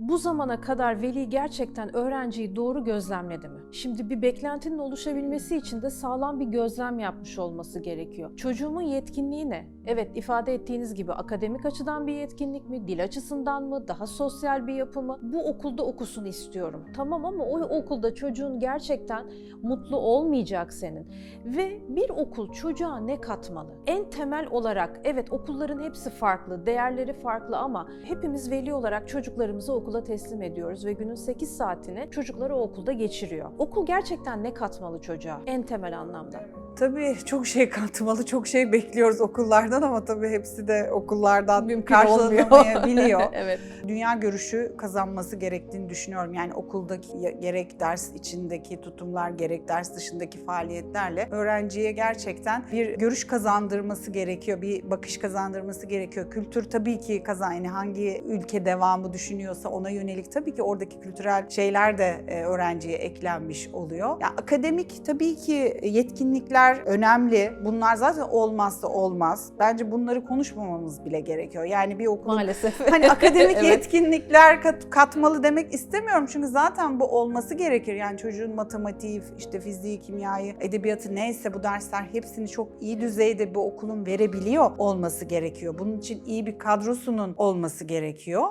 Bu zamana kadar veli gerçekten öğrenciyi doğru gözlemledi mi? Şimdi bir beklentinin oluşabilmesi için de sağlam bir gözlem yapmış olması gerekiyor. Çocuğumun yetkinliği ne? Evet ifade ettiğiniz gibi akademik açıdan bir yetkinlik mi? Dil açısından mı? Daha sosyal bir yapı mı? Bu okulda okusun istiyorum. Tamam ama o okulda çocuğun gerçekten mutlu olmayacak senin. Ve bir okul çocuğa ne katmalı? En temel olarak evet okulların hepsi farklı, değerleri farklı ama hepimiz veli olarak çocuklarımızı okula teslim ediyoruz ve günün 8 saatini çocuklar o okulda geçiriyor. Okul gerçekten ne katmalı çocuğa en temel anlamda? Tabii çok şey katmalı, çok şey bekliyoruz okullardan ama tabii hepsi de okullardan Mümkün karşılanamayabiliyor. evet. Dünya görüşü kazanması gerektiğini düşünüyorum. Yani okuldaki gerek ders içindeki tutumlar, gerek ders dışındaki faaliyetlerle öğrenciye gerçekten bir görüş kazandırması gerekiyor, bir bakış kazandırması gerekiyor. Kültür tabii ki kazan, yani hangi ülke devamı düşünüyorsa ona yönelik tabii ki oradaki kültürel şeyler de e, öğrenciye eklenmiş oluyor. Ya akademik tabii ki yetkinlikler önemli. Bunlar zaten olmazsa olmaz. Bence bunları konuşmamamız bile gerekiyor. Yani bir okulun Maalesef. hani akademik Evet. yetkinlikler kat- katmalı demek istemiyorum. Çünkü zaten bu olması gerekir. Yani çocuğun matematiği, işte fiziği, kimyayı, edebiyatı neyse bu dersler hepsini çok iyi düzeyde bu okulun verebiliyor olması gerekiyor. Bunun için iyi bir kadrosunun olması gerekiyor.